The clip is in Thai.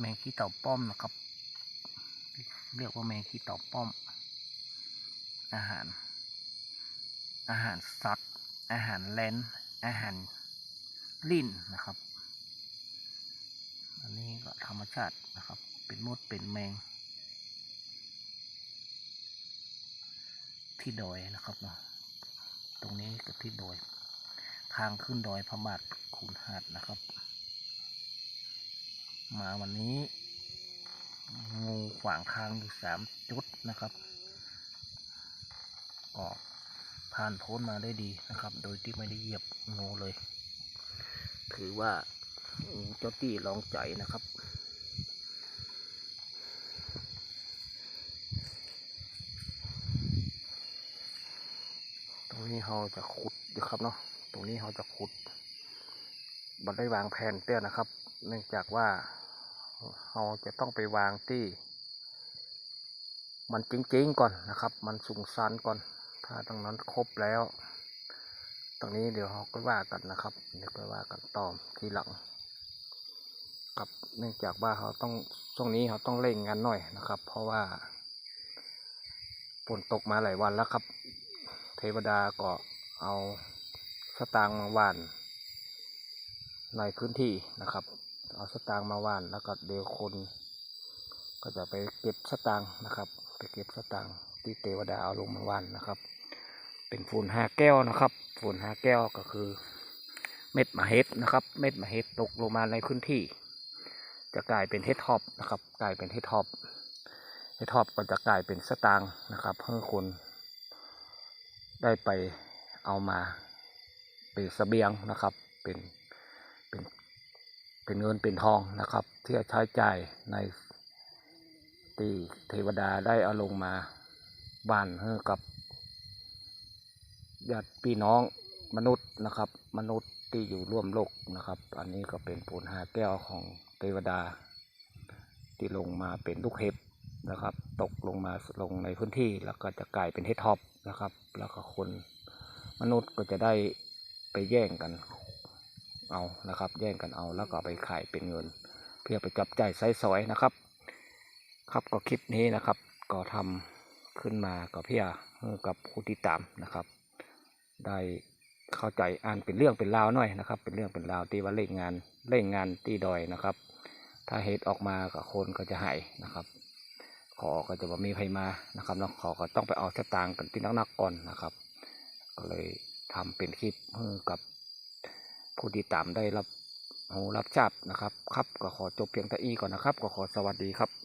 แมงขี้เต่าป้อมนะครับ เรียกว่าแมงขี้เต่าป้อม อาหาร อาหารสัตว์อาหารแลนอาหารลิ้นนะครับ อันนี้ก็ธรรมชาตินะครับ เป็นมดเป็นแมง ที่ดอยนะครับเนาะตรงนี้ก็ที่ดอย ทางขึ้นดอยพระบาทขุนหาดนะครับ มาวันนี้ งูขวางทางอยู่สามจุดนะครับก็ผ่านพ้นมาได้ดีนะครับ โดยที่ไม่ได้เหยียบงูเลย ถือว่าเจ้าตี้ลองใจนะครับตรงนี้เราจะขุดนะครับเนาะตรงนี้เราจะขุดบันได้วางแผนเตี้ยนะครับ เนื่องจากว่า เราจะต้องไปวางที่ มันจริงๆก่อนนะครับ มันสูงซันก่อน ถ้าตรงนั้นครบแล้ว ตรงนี้เดี๋ยวเราก็ว่ากันนะครับ เดี๋ยวก็ว่ากันต่อทีหลังครับเนื่องจากว่าเขาต้องช่วงนี้เขาต้องเร่งงานหน่อยนะครับ เพราะว่าฝนตกมาหลายวันแล้วครับ เทวดาก็เอาสตางค์มาหว่านในพื้นที่นะครับ เอาสตางค์มาว่านแล้วก็เดี๋ยวคน ก็จะไปเก็บสตางค์นะครับ ไปเก็บสตางค์ที่เทวดาเอาลงมาว่านนะครับ เป็นฝุ่นห้าแก้วนะครับฝุ่นห้าแก้วก็คือ เม็ดมะเห็ดนะครับ เม็ดมะเห็ดตกลงมาในพื้นที่ จะกลายเป็นเห็ดท็อบนะครับกลายเป็นเห็ดท็อบเห็ดท็อบก็จะกลายเป็นสตางค์นะครับเพื่อคนได้ไปเอามาเป็นเสบียงนะครับ เป็นเป็น เป็นเงินเป็นทองนะครับ ที่จะใช้จ่ายในที่เทวดาได้เอาลงมาบ้านให้กับญาติพี่น้องมนุษย์นะครับ มนุษย์ที่อยู่ร่วมโลกนะครับ อันนี้ก็เป็นปูนหาแก้วของเทวดา ที่ลงมาเป็นลูกเห็บนะครับ ตกลงมาลงในพื้นที่แล้วก็จะกลายเป็นเฮดท็อปนะครับ แล้วก็คนมนุษย์ก็จะได้ไปแย่งกัน เอานะครับ แย่งกันเอาแล้วก็ไปขายเป็นเงิน เพื่อไปจับจ่ายใช้สอยนะครับ ครับก็คลิปนี้นะครับ ก็ทำขึ้นมาก็เพื่อให้กับผู้ที่ตามนะครับ ได้เข้าใจอ่านเป็นเรื่องเป็นราวหน่อยนะครับ เป็นเรื่องเป็นราวที่ว่าเล่งงานเล่งงานที่ดอยนะครับ ถ้าเหตุออกมากับคนก็จะหายนะครับ ขอก็จะว่ามีใครมานะครับเนาะขอก็ต้องไปเอาสตางค์กันที่นักๆก่อนนะครับ ก็เลยทำเป็นคลิปกับ ผู้ติดตามได้รับหูรับทราบนะครับ ครับก็ขอจบเพียงเท่านี้ก่อนนะครับ ก็ขอสวัสดีครับ